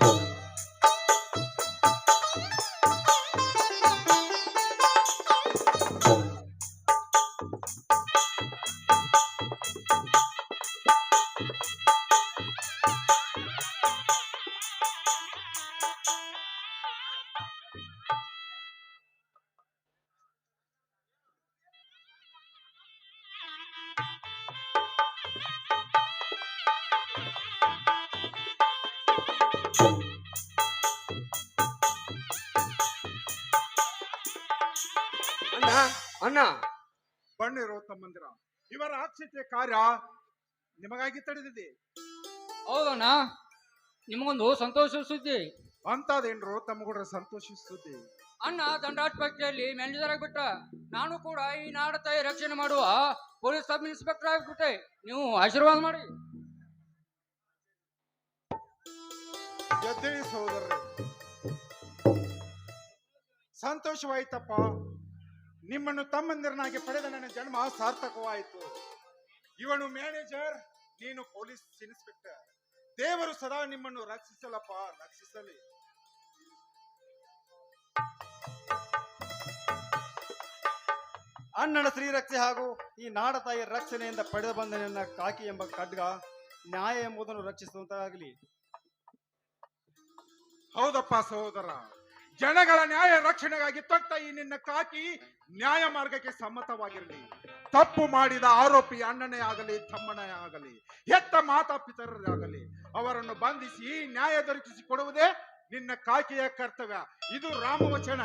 Boom. ಅಣ್ಣ ಅಣ್ಣ. ಬಣ್ಣಿರೋ ತಮ್ಮಂದಿರ. ಇವರ ಆಕ್ಷೇಪ ಕಾರ್ಯ ನಿಮಗಾಗಿ ತಡೆದಿದೆ. ಹೌದಣ್ಣ ನಿಮಗೊಂದು ಸಂತೋಷ ಸುದ್ದಿ ಅಂತದೇನ್ರು ತಮ್ಮಗೂಡ ಸಂತೋಷಿಸುತ್ತೆ? ಅಣ್ಣ ದಂಡಾಸ್ಪತ್ರೆಯಲ್ಲಿ ಮ್ಯಾನೇಜರ್ ಆಗ್ಬಿಟ್ಟ. ನಾನು ಕೂಡ ಈ ನಾಡ ತಾಯಿ ರಕ್ಷಣೆ ಮಾಡುವ ಪೊಲೀಸ್ ಸಬ್ ಇನ್ಸ್ಪೆಕ್ಟರ್ ಆಗ್ಬಿಟ್ಟೆ. ನೀವು ಆಶೀರ್ವಾದ ಮಾಡಿ. ಸಂತೋಷವಾಯ್ತಪ್ಪ. ನಿಮ್ಮನ್ನು ತಮ್ಮಂದಿರನಾಗಿ ಪಡೆದ ನನ್ನ ಜನ್ಮ ಸಾರ್ಥಕವಾಯಿತು. ಇವನು ಮ್ಯಾನೇಜರ್, ನೀನು ಪೊಲೀಸ್ ಇನ್ಸ್ಪೆಕ್ಟರ್. ದೇವರು ಸದಾ ನಿಮ್ಮನ್ನು ರಕ್ಷಿಸಲಪ್ಪ, ರಕ್ಷಿಸಲಿ. ಅಣ್ಣನ ಶ್ರೀರಕ್ಷೆ ಹಾಗೂ ಈ ನಾಡ ತಾಯಿಯ ರಕ್ಷಣೆಯಿಂದ ಪಡೆದು ಬಂದ ನನ್ನ ಕಾಕಿ ಎಂಬ ಖಡ್ಗ ನ್ಯಾಯ ಎಂಬುದನ್ನು ರಕ್ಷಿಸುವಂತಾಗಲಿ. ಹೌದಪ್ಪ ಸಹೋದರ. ಜನಗಳ ನ್ಯಾಯ ರಕ್ಷಣೆಗಾಗಿ ತೊಟ್ಟ ಈ ನಿನ್ನ ಕಾಕಿ ನ್ಯಾಯ ಮಾರ್ಗಕ್ಕೆ ಸಮ್ಮತವಾಗಿರಲಿ. ತಪ್ಪು ಮಾಡಿದ ಆರೋಪಿ ಅಣ್ಣನೇ ಆಗಲಿ, ತಮ್ಮನೇ ಆಗಲಿ, ಹೆತ್ತ ಮಾತಾಪಿತರರಾಗಲಿ ಅವರನ್ನು ಬಂಧಿಸಿ ನ್ಯಾಯ ದೊರಕಿಸಿ ಕೊಡುವುದೇ ನಿನ್ನ ಕಾಕಿಯ ಕರ್ತವ್ಯ. ಇದು ರಾಮವಚನ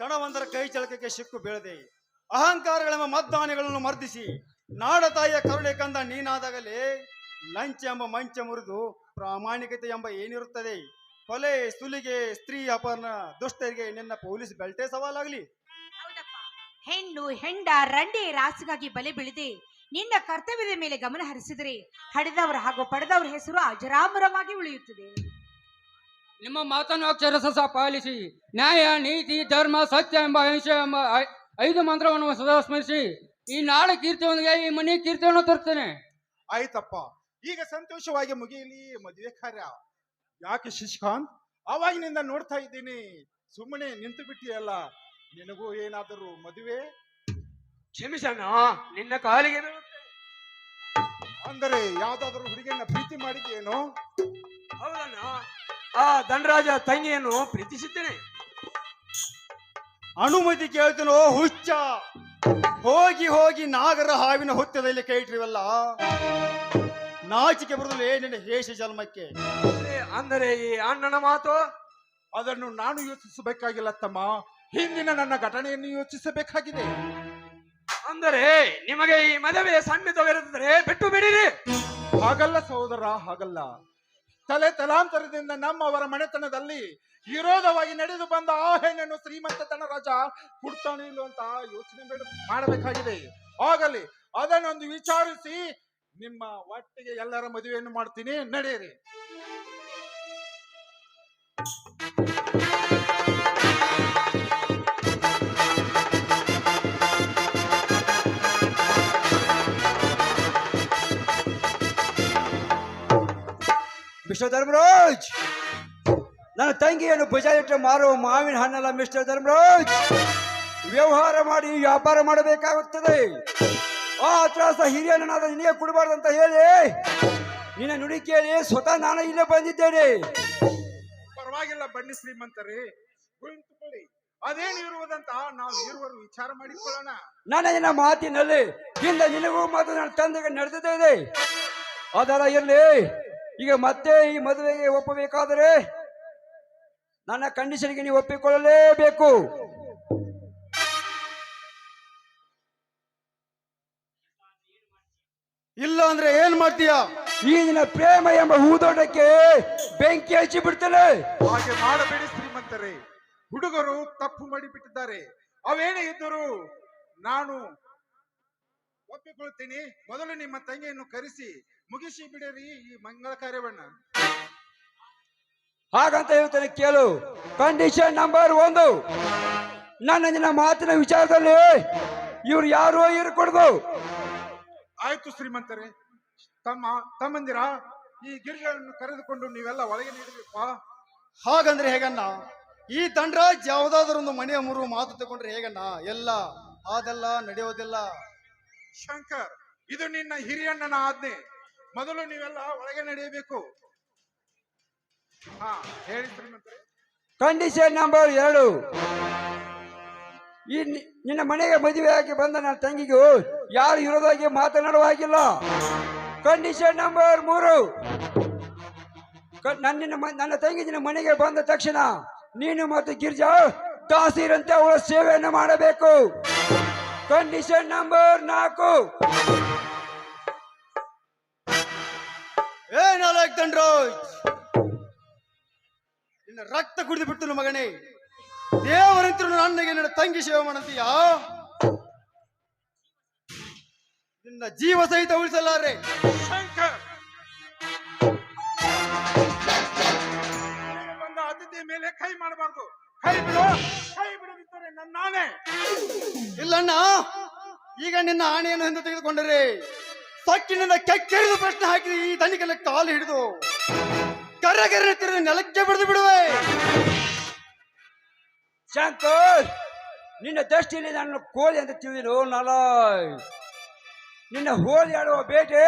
ತಣವೊಂದರ ಕೈ ಚಳಕಕ್ಕೆ ಸಿಕ್ಕು ಬೀಳದೆ, ಅಹಂಕಾರಗಳೆಂಬ ಮದ್ದಾನೆಗಳನ್ನು ಮರ್ದಿಸಿ, ನಾಡ ತಾಯಿಯ ಕರುಣೆ ಕಂದ ನೀನಾದಾಗಲೇ ಲಂಚ ಎಂಬ ಮಂಚ ಮುರಿದು ಪ್ರಾಮಾಣಿಕತೆ ಎಂಬ ಏನಿರುತ್ತದೆ? ಕೊಲೆ ಸುಲಿಗೆ ಸ್ತ್ರೀ ಅಪರ್ಣ ದುಷ್ಟರಿಗೆ ನಿನ್ನ ಪೊಲೀಸ್ ಬೆಲ್ಟೇ ಸವಾಲಾಗಲಿ. ಹೌದಪ್ಪ. ಹೆಣ್ಣು ಹೆಂಡ ರಂಡಿ ರಾಸಿಗಾಗಿ ಬಲೆ ಬೀಳದೆ. ನಿನ್ನ ಕರ್ತವ್ಯದ ಮೇಲೆ ಗಮನ ಹರಿಸಿದರೆ ಹಡೆದವರ ಹಾಗೂ ಪಡೆದವರ ಹೆಸರು ಅಜರಾಮರವಾಗಿ ಉಳಿಯುತ್ತದೆ. ನಿಮ್ಮ ಮಾತನ್ನು ಅಕ್ಷರಸ ಪಾಲಿಸಿ. ನ್ಯಾಯ ನೀತಿ ಧರ್ಮ ಸತ್ಯ ಎಂಬ ಅಂಶ ಎಂಬ ಐ- ಐದು ಮಂತ್ರವನ್ನು ಸದಾ ಸ್ಮರಿಸಿ. ಈ ನಾಳೆ ಕೀರ್ತಿಯೊಂದಿಗೆ ಈ ಮನೆ ಕೀರ್ತಿಯನ್ನು ತರ್ತೇನೆ ಆಯ್ತಪ್ಪ. ಈಗ ಸಂತೋಷವಾಗಿ ಮುಗಿಯಲಿ ಮದುವೆ ಕಾರ್ಯ ಯಾಕೆ ಶಶಿಕಾಂತ್? ಅವಾಗಿನಿಂದ ನೋಡ್ತಾ ಇದ್ದೀನಿ. ಸುಮ್ಮನೆ ನಿಂತು ಬಿಟ್ಟಿಯಲ್ಲ. ನಿನಗೂ ಏನಾದರೂ ಮದುವೆ? ಕ್ಷಮಿಸಣ್ಣ ನಿನ್ನ ಕಾಲಿಗೆ. ಅಂದರೆ ಯಾವ್ದಾದ್ರು ಹುಡುಗಿಯನ್ನ ಪ್ರೀತಿ ಮಾಡಿದ್ದೇನು ಹೌದಣ್ಣ. ಆ ಧನರಾಜ ತಂಗಿಯನ್ನು ಪ್ರೀತಿಸಿದ್ದೇನೆ. ಅನುಮತಿ ಕೇಳ್ತೀನೋ ಹುಚ್ಚ. ಹೋಗಿ ಹೋಗಿ ನಾಗರ ಹಾವಿನ ಹುತ್ತದಲ್ಲಿ ಕೈ ಇಟ್ಟಿರುವಲ್ಲ ನಾಚಿಕೆ ಬರುದಲೇ ಏನೇನು ಹೇಷ ಜನ್ಮಕ್ಕೆ. ಅಂದ್ರೆ ಅಂದರೆ ಈ ಅಣ್ಣನ ಮಾತು? ಅದನ್ನು ನಾನು ಯೋಚಿಸಬೇಕಾಗಿಲ್ಲ ತಮ್ಮ. ಹಿಂದಿನ ನನ್ನ ಘಟನೆಯನ್ನು ಯೋಚಿಸಬೇಕಾಗಿದೆ. ಅಂದರೆ ನಿಮಗೆ ಈ ಮದುವೆ ಸಮ್ಮಿತವಿರುತ್ತದೆ ಬಿಟ್ಟು ಬಿಡಿರಿ. ಹಾಗಲ್ಲ ಸಹೋದರ ಹಾಗಲ್ಲ. ತಲೆ ತಲಾಂತರದಿಂದ ನಮ್ಮವರ ಮನೆತನದಲ್ಲಿ ವಿರೋಧವಾಗಿ ನಡೆದು ಬಂದ ಆ ಹೆಣ್ಣನ್ನು ಶ್ರೀಮಂತತನ ರಾಜ ಕೊಡ್ತಾನೆ ಇಲ್ಲ ಅಂತ ಯೋಚನೆ ಬೇಡ- ಮಾಡಬೇಕಾಗಿದೆ. ಆಗಲಿ ಅದನ್ನೊಂದು ವಿಚಾರಿಸಿ ನಿಮ್ಮ ಒಟ್ಟಿಗೆ ಎಲ್ಲರ ಮದುವೆಯನ್ನು ಮಾಡ್ತೀನಿ, ನಡೆಯಿರಿ. ಮಿಸ್ಟರ್ ಧರ್ಮರಾಜ್ ನನ್ನ ತಂಗಿಯನ್ನು ಬಜಾರಿಟ್ಟು ಮಾರುವ ಮಾವಿನ ಹಣ್ಣಲ್ಲ ಮಿಸ್ಟರ್ ಧರ್ಮರಾಜ್ ವ್ಯವಹಾರ ಮಾಡಿ ವ್ಯಾಪಾರ ಮಾಡಬೇಕಾಗುತ್ತದೆ. ಆ ತ್ರಾಸ ಹಿರಿಯನಾದ ನಿನಗೆ ಕೊಡಬಾರ್ದು ಅಂತ ಹೇಳಿ. ನಿನ್ನ ನುಡಿ ಕೇಳಿ ಸ್ವತಃ ನಾನು ಇಲ್ಲೇ ಬಂದಿದ್ದೇನೆ. ಪರವಾಗಿಲ್ಲ ಬನ್ನಿ ಶ್ರೀಮಂತರೇ ಕುಳಿತುಕೊಳ್ಳಿ ಅದೇನು ಇರುವುದಂತ ನಾವು ಇರುವರು ವಿಚಾರ ಮಾಡಿಕೊಳ್ಳೋಣ. ನನ್ನ ನಿನ್ನ ಮಾತಿನಲ್ಲಿ ಹಿಂದೆ ನಿನಗೂ ಮತ್ತು ನನ್ನ ತಂದೆಗೆ ನಡೆದಿದ್ದೇನೆ. ಅದರ ಇರಲಿ ಈಗ ಮತ್ತೆ ಈ ಮದುವೆಗೆ ಒಪ್ಪಬೇಕಾದರೆ ನನ್ನ ಕಂಡೀಷನ್ಗೆ ನೀವು ಒಪ್ಪಿಕೊಳ್ಳಲೇಬೇಕು. ಮಾಡ್ತೀಯ ಈ ದಿನ ಪ್ರೇಮ ಎಂಬ ಹೂದೋಟಕ್ಕೆ ಬೆಂಕಿ ಹಚ್ಚಿ ಬಿಡ್ತೇನೆ ಹಾಗೆ ಮಾಡಬೇಡಿ ಶ್ರೀಮಂತರೇ. ಹುಡುಗರು ತಪ್ಪು ಮಾಡಿ ಬಿಟ್ಟಿದ್ದಾರೆ ಅವೇನೇ ಇದ್ದರು ನಾನು ಒಪ್ಪಿಕೊಳ್ತೀನಿ. ಮೊದಲು ನಿಮ್ಮ ತಂಗಿಯನ್ನು ಕರೆಸಿ ಮುಗಿಸಿ ಬಿಡಿರಿ ಈ ಮಂಗಳ ಕಾರ್ಯವನ್ನ. ಹಾಗಂತ ಹೇಳ್ತೇನೆ ಕೇಳು. ಕಂಡೀಷನ್ ನಂಬರ್ ಒಂದು. ನನ್ನ ನಿನ್ನ ಮಾತಿನ ವಿಚಾರದಲ್ಲಿ ಇವ್ರು ಯಾರೋ ಇರ್ಕೊಡ್ದು ಆಯ್ತು ಶ್ರೀಮಂತರೇ. ತಮ್ಮ ತಮ್ಮಂದಿರ ಈ ಗಿರಿಗಳನ್ನು ಕರೆದುಕೊಂಡು ನೀವೆಲ್ಲ ಒಳಗೆ ನೀಡಬೇಕಪ್ಪ. ಹಾಗಂದ್ರೆ ಹೇಗಣ್ಣ? ಈ ದಂಡರಾಜ್ ಯಾವುದಾದ್ರೊಂದು ಮನೆಯ ಮೂರು ಮಾತು ತಗೊಂಡ್ರೆ ಹೇಗಣ್ಣ? ಎಲ್ಲ ಅದೆಲ್ಲ ನಡೆಯೋದಿಲ್ಲ. ಶಂಕರ್ ಇದು ನಿನ್ನ ಹಿರಿಯಣ್ಣನ ಆಜ್ಞೆ. ಮೊದಲು ನೀವೆಲ್ಲ ಒಳಗೆ ನಡೆಯಬೇಕು. ಹಾ ಹೇಳಿ ಶ್ರೀಮಂತರೇ. ಕಂಡೀಷನ್ ನಂಬರ್ ಎರಡು. ಈ ನಿ- ನಿನ್ನ ಮನೆಗೆ ಮದುವೆ ಆಗಿ ಬಂದ ನನ್ನ ತಂಗಿಗೂ ಯಾರು ಇರೋದಾಗಿ ಮಾತನಾಡುವ ಹಾಗಿಲ್ಲ. ಕಂಡೀಷನ್ ನಂಬರ್ ಮೂರು. ನನ್ನ ನನ್ನ ತಂಗಿ ನಿನ್ನ ಮನೆಗೆ ಬಂದ ತಕ್ಷಣ ನೀನು ಮತ್ತು ಗಿರ್ಜಾ ದಾಸಿರಂತೆ ಅವಳ ಸೇವೆಯನ್ನು ಮಾಡಬೇಕು. ಕಂಡೀಷನ್ ನಂಬರ್ ನಾಲ್ಕು. ನಿನ್ನ ರಕ್ತ ಕುಡಿದು ಬಿಟ್ಟು ಮಗನೇ. ದೇವರಂತರು ನನಗೆ ನನ್ನ ತಂಗಿ ಸೇವೆ ಮಾಡಂತೀಯಾ? ನಿನ್ನ ಜೀವ ಸಹಿತ ಉಳಿಸಲಾರೆ. ಶಂಕರ್. ಬಂದ ಅತಿಥಿ ಮೇಲೆ ಕೈ ಮಾಡಬಾರ್ದು. ಕೈ ಬಿಡು ಕೈ ಬಿಡದಿದ್ದರೆ ನನ್ನಾನೆ ಇಲ್ಲಣ್ಣ ಈಗ ನಿನ್ನ ಆಣೆಯನ್ನು ಹಿಂದೆ ತೆಗೆದುಕೊಂಡರೆ ಸಕ್ಕಿನಿಂದ ಕೆಕ್ಕೆರಿದು ಪ್ರಶ್ನೆ ಹಾಕಿ ಈ ತನಿಖೆಲ್ಲ ಕಾಲು ಹಿಡಿದು. ಕರೆ ತಿರುಗಿ ನೆಲಕ್ಕೆ ಬಿಡದು ಬಿಡುವೆ. ಶಂಕರ್ ನಿನ್ನ ದೃಷ್ಟಿಯಲ್ಲಿ ನನ್ನ ಕೋಳಿ ಅಂತ ತಿಳಿದು ನಲಾಯ್ ನಿನ್ನ ಹೋಲಿ ಆಡುವ ಬೇಟೆ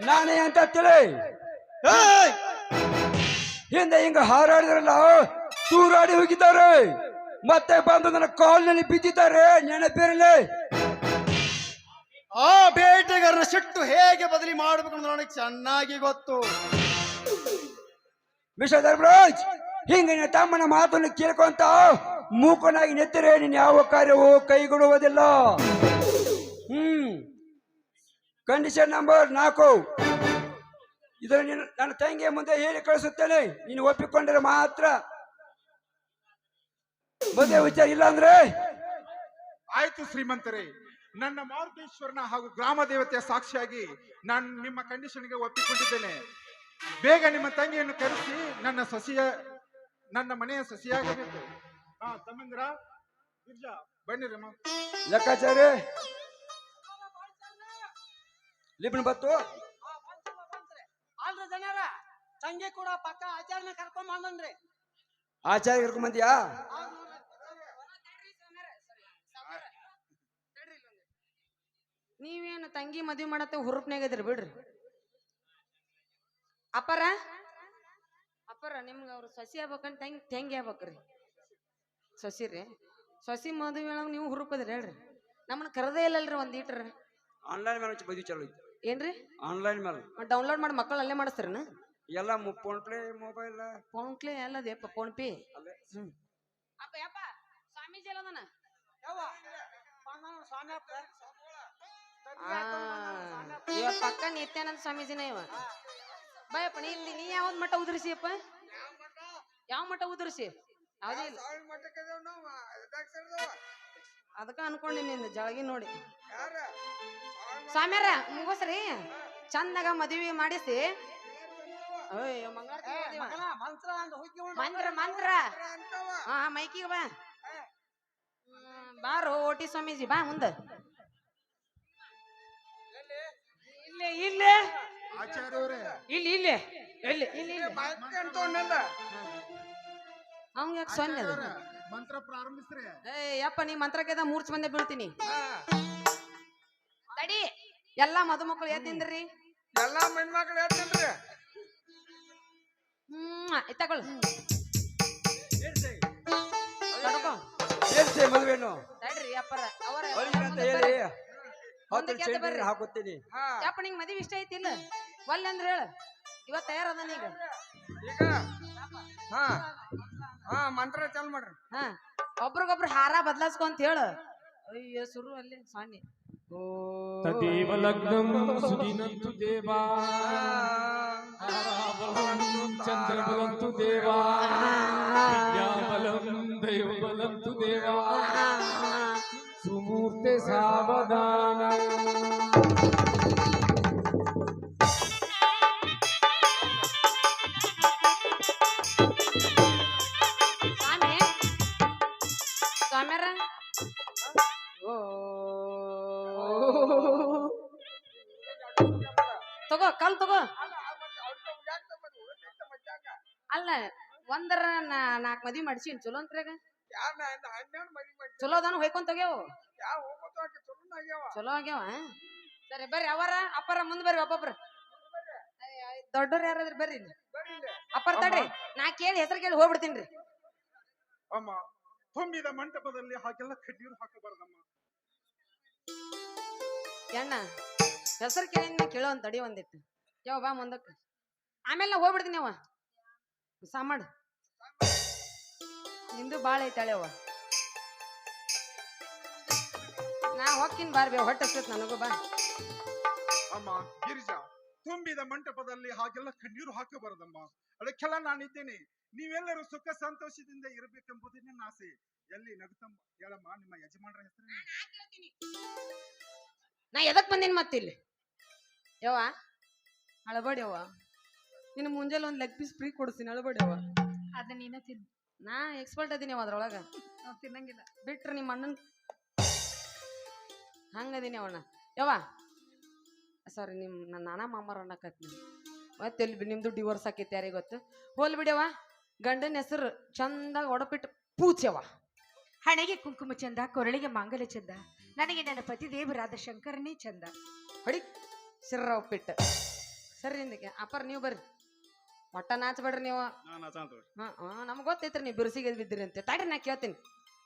ನಾನೇ ಅಂತ ತಿಳಿ! ಹಿಂದೆ ಹಿಂಗ ಹಾರಾಡಿದ್ರಲ್ಲ ತೂರಾಡಿ ಹೋಗಿದ್ದಾರೆ. ಮತ್ತೆ ಬಂದು ನನ್ನ ಕಾಲಿನಲ್ಲಿ ಬಿದ್ದಿದ್ದಾರೆ ನೆನಪಿರಲಿ. ಆ ಬೇಟೆಗಾರನ ಸಿಟ್ಟು ಹೇಗೆ ಬದಲಿ ಮಾಡಬೇಕು ಅಂತ ನನಗೆ ಚೆನ್ನಾಗಿ ಗೊತ್ತು. ವಿಶ್ವ ಧರ್ಮರಾಜ್ ಹಿಂಗ ನಿನ್ನ ತಮ್ಮನ ಮಾತನ್ನು ಕೇಳ್ಕೊಂತ ಮೂಕನಾಗಿ ನೆತ್ತರೆ ನಿನ್ನ ಯಾವ ಕಾರ್ಯವೂ ಕೈಗೊಡುವುದಿಲ್ಲ ಹ್ಮ್. ಕಂಡೀಷನ್ ನಂಬರ್ ನಾಲ್ಕು. ಇದನ್ನು ನೀನು ನನ್ನ ತಂಗಿಯ ಮುಂದೆ ಹೇಳಿ ಕಳಿಸುತ್ತೇನೆ. ನೀನು ಒಪ್ಪಿಕೊಂಡರೆ ಮಾತ್ರ. ಮುಂದೆ ವಿಚಾರ ಇಲ್ಲ ಅಂದ್ರೆ? ಆಯ್ತು ಶ್ರೀಮಂತರೇ. ನನ್ನ ಮಾರುತೇಶ್ವರನ ಹಾಗೂ ಗ್ರಾಮ ದೇವತೆಯ ಸಾಕ್ಷಿಯಾಗಿ ನಾನು ನಿಮ್ಮ ಕಂಡೀಷನ್ಗೆ ಒಪ್ಪಿಕೊಂಡಿದ್ದೇನೆ. ಬೇಗ ನಿಮ್ಮ ತಂಗಿಯನ್ನು ಕರೆಸಿ ನನ್ನ ಸಸಿಯ ನನ್ನ ಮನೆಯ ಸಸಿಯಾಗಬೇಕು. ಹಾ ತಮ್ಮಂದ್ರ ಬನ್ನಿರಮ್ಮ. ಲೆಕ್ಕಾಚಾರ? ಲಿಬ್ನ ಬತ್ತು. ಅಲ್ರಿ ಜನರ ತಂಗಿ ಕೂಡ ಪಕ್ಕ ಆಚಾರ್ಯನ ಕರ್ಕೊಂಡ್ ಬಂದನ್ರಿ. ಆಚಾರ್ಯ ಕರ್ಕೊಂಡ್ ಬಂದ್ಯಾ? ನೀವೇನು ತಂಗಿ ಮದ್ವಿ ಮಾಡತ್ತೆ ಹುರುಪ್ನಾಗ ಇದ್ರಿ ಬಿಡ್ರಿ. ಅಪ್ಪರ? ಅಪ್ಪರ ನಿಮ್ಗೆ ಅವ್ರು ಸಸಿ ಆಗ್ಬೇಕಂತ ತಂಗಿ ತಂಗಿ ಆಗ್ಬೇಕ್ರಿ? ಸಸಿ ರೀ ಸಸಿ ಮದುವೆ ನೀವು ಹುರುಪದ್ರಿ ಹೇಳ್ರಿ. ನಮ್ಮನ್ನ ಕರೆದೇ ಇಲ್ಲಲ್ರಿ ಒಂದು ಈಟ್ರ ಆನ್ಲೈನ್ ಮ್ಯಾರೇಜ್ ಮದುವೆ ಚಲೋ ಐತಿ. ಏನ್ರಿ? ಆನ್ಲೈನ್ ಮೇಲೆ ಡೌನ್ಲೋಡ್ ಮಾಡಿ ಮಕ್ಕಳು ಅಲ್ಲೇ ಮಾಡಿಸ್ತಾರನ? ಎಲ್ಲ phone play mobile phone play ಅಲ್ಲದೇ ಫೋನ್ ಪೇ. ಹ್ಮ್. ಅಪ್ಪ ಯಪ್ಪ ಸ್ವಾಮೀಜಿ ಎಲ್ಲದನ? ಇವ ಪಕ್ಕ ನಿತ್ಯಾನಂದ ಸ್ವಾಮೀಜಿನ ಇವ. ಬಾಯಪ್ಪ ನೀ ಇಲ್ಲಿ ನೀ ಯಾವ್ದ್ ಮಠ ಉದುರಿಸಿಯಪ್ಪ ಯಾವ ಮಠ? ಉದುರಿಸಿ? ಯಾವ್ದೇ ಇಲ್ಲ. ಅದಕ್ಕ ಅನ್ಕೊಂಡಿ ನಿಂದ ಜಳಗಿ ನೋಡಿ. ಸ್ವಾಮ್ಯಾರ ಮುಗಸ್ರಿ. ಚಂದಾಗ ಮದುವೆ ಮಾಡಿಸಿ. ಅಯ್ಯೋ. ಮಂತ್ರ ಮಂತ್ರ ಹಾ ಮೈಕಿಗೆ ಬಾ. ಬಾ ಬಾರೋ ಓಟಿ ಸ್ವಾಮೀಜಿ ಬಾ ಮುಂದ. ಇಲ್ಲೇ ಇಲ್ಲೇ. ಇಲ್ಲಿ ಇಲ್ಲಿ. ಇಲ್ಲಿ ಇಲ್ಲಿ ಅವ್ನ್ ಯಾಕೆ ಸೊನ್ನೆ ಅದು ಮಂತ್ರ ಪ್ರಾರಂಭಿಸ್ರಿ. ಏ ಯಪ್ಪ ನೀ ಮಂತ್ರಕ್ಕೆ ಮೂರ್ಛ ಮಂದಿ ಬೀಳ್ತೀನಿ. ತಡಿ. ಎಲ್ಲಾ ಮದುಮಕ್ಕಳು ಎದ್ದಿಂದ್ರಿ ಎಲ್ಲಾ ಮಣ್ಮಕ್ಳು ಹೇಳ್ತೇನ್ರಿ ಹ್ಮ್ ತಗೊಳ್ಳು. ತಡ್ಕೊ. ಸೇರ್ಸೆ ಮದುವೆನು. ತಡ್ರಿ ಅಪ್ಪರ ಅವರ ಅಂತ ಹೇಳಿ. ಹತ್ತು ಮುಂದಕ್ಕೆ ಎದ್ದು ಬರ್ರಿ. ಚೇಂದ್ರ ಹಾಕುತ್ತೀನಿ ಯಪ್ಪ ನಿಂಗ್ ಮದ್ವಿ ಇಷ್ಟ ಐತಿಲ್ಲ ಒಲ್ಲೆ ಅಂದ್ರೆ ಹೇಳು. ಇವತ್ ತಯಾರದಾನ ಈಗ ಈಗ? ಹಾ. ಮಂತ್ರ ಚಾಲು ಮಾಡ್ರಿ ಒಬ್ರಿಗೊಬ್ರು ಹಾರ ಬದಲಾಸ್ಕೊಂತ ಹೇಳ ಅಯ್ಯೋ ಸುರು ಅಲ್ಲಿ ಸ್ವಾಮಿ ತದೇವ ಲಗ್ನ ಸುದಿನಂತು ದೇವಾ ಚಂದ್ರ ಬಲಂತು ದೇವಾ ದೈವ ಬಲಂತು ದೇವಾ ಸುಮೂರ್ತೆ ಸಾವಧಾನ ಅಲ್ಲ ಒಂದರ ನಾ- ನಾಲ್ಕ್ ಮದ್ವಿ ಮಾಡ್ಸೀನಿ ಚಲೋ ಅಂತ್ರಾಗ ಚಲೋ ಅದಾನು ಹೋಯ್ಕೊಂತ ತಗ್ಯಾವ ಚಲೋ ಆಗ್ಯಾವ. ಸರಿ ಬರ್ರಿ ಅವರ ಅಪ್ಪರ ಮುಂದ್ ಬರ್ರಿ ಒಬ್ಬೊಬ್ರ. ದೊಡ್ಡವ್ರ ಯಾರಾದ್ರಿ ಬರ್ರಿ. ಅಪ್ಪರ ತಡ್ರಿ ನಾ ಕೇಳಿ ಹೆಸರು ಕೇಳಿ ಹೋಗ್ಬಿಡ್ತೀನಿ ಅಮ್ಮ ತುಂಬಿದ ಮಂಟಪದಲ್ಲಿ ಹಾಕೆಲ್ಲ ಕಣ್ಣೀರು ಹಾಕಬಾರ್ದಮ್ಮ. ಎಣ್ಣ ಹೆಸರು ಕೇಳಿ ಕೇಳೋ ಅಂತ ತಡಿ ಒಂದಿತ್ತು ಯಾವ ಬಾ ಮುಂದಕ್ಕೆ. ಆಮೇಲೆ ನಾ ಹೋಗ್ಬಿಡ್ತೀನಿ ಅವ ಸಾಮಾಡ್ ನಿಂದು ಭಾಳ ಐತಾಳೆ ಅವ ನಾ ಹೋಗ್ತೀನಿ ಬಾರ್ಬೇ ಹೊಟ್ಟೆ ಸುತ್ತ ನನಗೂ ಬಾ. ಅಮ್ಮ ಗಿರಿಜಾ ತುಂಬಿದ ಮಂಟಪದಲ್ಲಿ ಹಾಗೆಲ್ಲ ಕಣ್ಣೀರು ಹಾಕಬಾರದಮ್ಮ. ಅದಕ್ಕೆಲ್ಲ ನಾನಿದ್ದೇನೆ ನೀವೆಲ್ಲರೂ ಸುಖ ಸಂತೋಷದಿಂದ ಇರಬೇಕೆಂಬುದೇ ನನ್ನ ಆಸೆ. ಎಲ್ಲಿ ನಗತಮ್ಮ ಹೇಳಮ್ಮ ನಿಮ್ಮ ಯಜಮಾನರ ಹೆಸರು ನಾ ಎದಕ್ ಬಂದೀನಿ ಮತ್ತಿಲ್ಲಿ? ಯವ್ವ ಅಳಬೇಡಿ ಯವ್ವ. ನಿನ್ನ ಮುಂಜಾನೆ ಒಂದು ಲೆಗ್ ಪೀಸ್ ಫ್ರೀ ಕೊಡಿಸ್ತೀನಿ ಅಳಬೇಡಿ ಅದು ನೀನ ತಿನ್. ನಾ ಎಕ್ಸ್ಪರ್ಟ್ ಅದೀನಿ ಅವ ಅದ್ರೊಳಗ. ನಾವ್ ತಿನ್ನಂಗಿಲ್ಲ. ಬಿಟ್ರೆ ನಿಮ್ಮ ಅಣ್ಣನ್ ಹಂಗದೀನಿ ಅವಣ್ಣ ಯವ್ವ. ಸಾರಿ ನಿಮ್ ನನ್ನ ನಾನಾ ಅಣ್ಣ ಅನ್ನಕತ್ನಿ ಮತ್ತೆ ಎಲ್ಲಿ ನಿಮ್ದು ಡಿವೋರ್ಸ್ ಆಕೈತಿ ಯಾರಿಗೆ ಗೊತ್ತು? ಹೋಲ್ ಬಿಡ್ಯವ ಗಂಡನ ಹೆಸರು ಚಂದ ಒಡಪಿಟ್ಟು ಪೂಚ್ಯವ ಹಣೆಗೆ ಕುಂಕುಮ ಚಂದ ಕೊರಳಿಗೆ ಮಾಂಗಲ್ಯ ಚಂದ ನನಗೆ ನನ್ನ ಪತಿ ದೇವರಾದ ಶಂಕರನೇ ಚಂದ. ಹೊಡಿ. ಸಿರ್ರ ಉಪ್ಪಿಟ್ಟು ಸರಿ ನಿಂದಕ್ಕೆ. ಅಪ್ಪರ್ ನೀವು ಬರ್ರಿ. ಒಟ್ಟ ನಾಚಬೇಡ್ರಿ ನೀವು. ಹಾ ನಮ್ಗೆ ಗೊತ್ತೈತ್ರಿ ನೀವು ಬಿರುಸಿಗೆ ಬಿದ್ದಿರಿ ಅಂತ. ತಡ್ರಿ ನಾ ಕೇಳ್ತೀನಿ.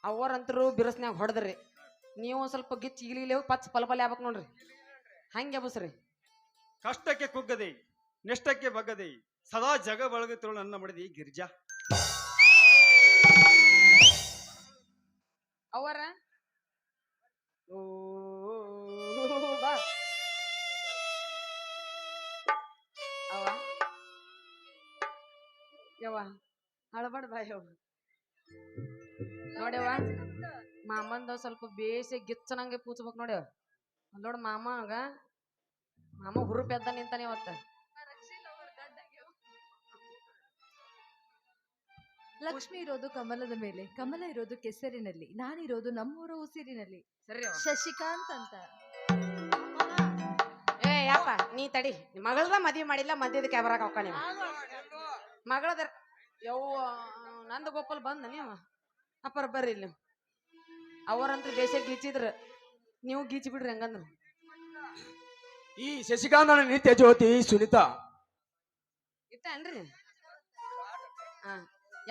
ಅವ್ರಂತರು ಬಿರುಸ್ನ್ಯಾಗ ಹೊಡೆದ್ರಿ. ನೀವು ಒಂದ್ ಸ್ವಲ್ಪ ಗಿಚ್ಚ ಪಚ್ಚ ಪಚ್ ಪಲ್ಪಲ್ ಆಗ್ಬೇಕು ನೋಡ್ರಿ. ಹಂಗೆ ಬಸ್ರಿ. ಕಷ್ಟಕ್ಕೆ ಕುಗ್ಗದೆ ನೆಷ್ಟಕ್ಕೆ ಬಗ್ಗದೆ ಸದಾ ಜಗ ಬಳಗುತ್ತಿರೋ ನನ್ನ ಮಾಡಿದಿ ಗಿರಿಜಾ. ಅವರ ಓ ಯವ್ವ ಅಳಬಾಡ ಬಾ ಯವ್ವ. ನೋಡ್ಯವ ಮಾಮಂದ ಸ್ವಲ್ಪ ಬೇಸಿ ಗಿಚ್ಚನಂಗೆ ಪೂಚ್ಬೇಕು ನೋಡ್ಯವ ಮಾಮ ಮಾಮಗ ಮಾಮ ಹುರು ಎದ್ದ ನಿಂತಾನೆ ಅವತ್ತ ಲಕ್ಷ್ಮಿ ಇರೋದು ಕಮಲದ ಮೇಲೆ ಕಮಲ ಇರೋದು ಕೆಸರಿನಲ್ಲಿ ನಾನಿರೋದು ನಮ್ಮೂರ ಉಸಿರಿನಲ್ಲಿ. ಸರಿ. ಶಶಿಕಾಂತ್ ಅಂತ. ಏ ಯಾಪ ನೀ ತಡಿ ಮಗಳ ಮಗಳದ ಮದ್ವಿ ಮಾಡಿಲ್ಲ ಮದ್ಯದ ಕ್ಯಾಮರಾಗ ಹಾಕ ನೀವು ಮಗಳದ ಯವ್ವ ನಂದ ಗೋಪಾಲ್ ಬಂದ ನೀವ? ಅಪ್ಪರ ಬರ್ರಿ ಇಲ್ಲಿ ಅವರಂತೂ ಬೇಸೆ ಗೀಚಿದ್ರ ನೀವು ಗೀಚಿ ಬಿಡ್ರಿ ಹಂಗಂದ್ರ. ಈ ಶಶಿಕಾಂತನ ನಿತ್ಯ ಜ್ಯೋತಿ ಸುನಿತಾ. ಇತ್ತೇನ್ರಿ ಹಾ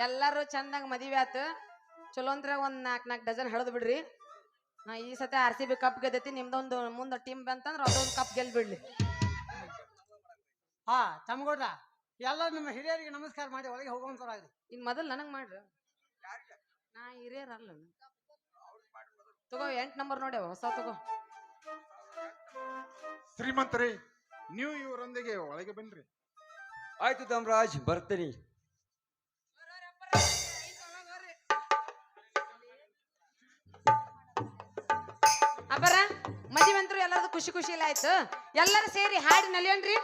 ಎಲ್ಲಾರು ಚಂದಂಗ ಮದ್ವಿ ಆತು. ಚಲೋ ಅಂದ್ರೆ ಒಂದ್ ನಾಲ್ಕ್ ನಾಲ್ಕು ಡಜನ್ ಹಳದ್ ಬಿಡ್ರಿ. ಹಾ ಈ ಸತಿ ಆರ್ ಸಿ ಬಿ ಕಪ್ ಗೆದ್ದೈತಿ ನಿಮ್ದೊಂದು ಮುಂದ ಟೀಮ್ ಬಂತಂದ್ರೆ ಅದೊಂದು ಕಪ್ ಗೆಲ್ಬಿಡ್ಲಿ. ಹಾ ತಮ್ಗೌಡ್ರ ಎಲ್ಲ ನಿಮ್ಮ ಹಿರಿಯರಿಗೆ ನಮಸ್ಕಾರ ಮಾಡಿ ಒಳಗೆ ಹೋಗುವಂತರಾಗ್ರಿ ಇನ್ ಮೊದಲ್ ನನಗ್ ಮಾಡ್ರಿ. ನಾ ಹಿರಿಯರಲ್ಲ. ತಗೋ ಎಂಟ್ ನಂಬರ್ ನೋಡಿ ಹೊಸ ತಗೋ. ಶ್ರೀಮಂತರಿ ನೀವು ಇವರೊಂದಿಗೆ ಒಳಗೆ ಬನ್ರಿ. ಆಯ್ತು ಧಮರಾಜ್ ಬರ್ತೀನಿ. ಅಬ್ಬರ ಮದುವೆ ಮಂತ್ರ ಎಲ್ಲರದು ಖುಷಿ ಖುಷಿ ಇಲ್ಲ ಆಯ್ತು? ಎಲ್ಲರೂ ಸೇರಿ ಹಾಡಿ ನಲಿಯೋಣ್ರಿ.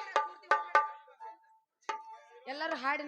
ಎಲ್ಲರೂ ಹಾಡಿ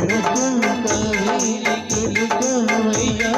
கருக்கும் கவிதை கருக்கும் ஐயா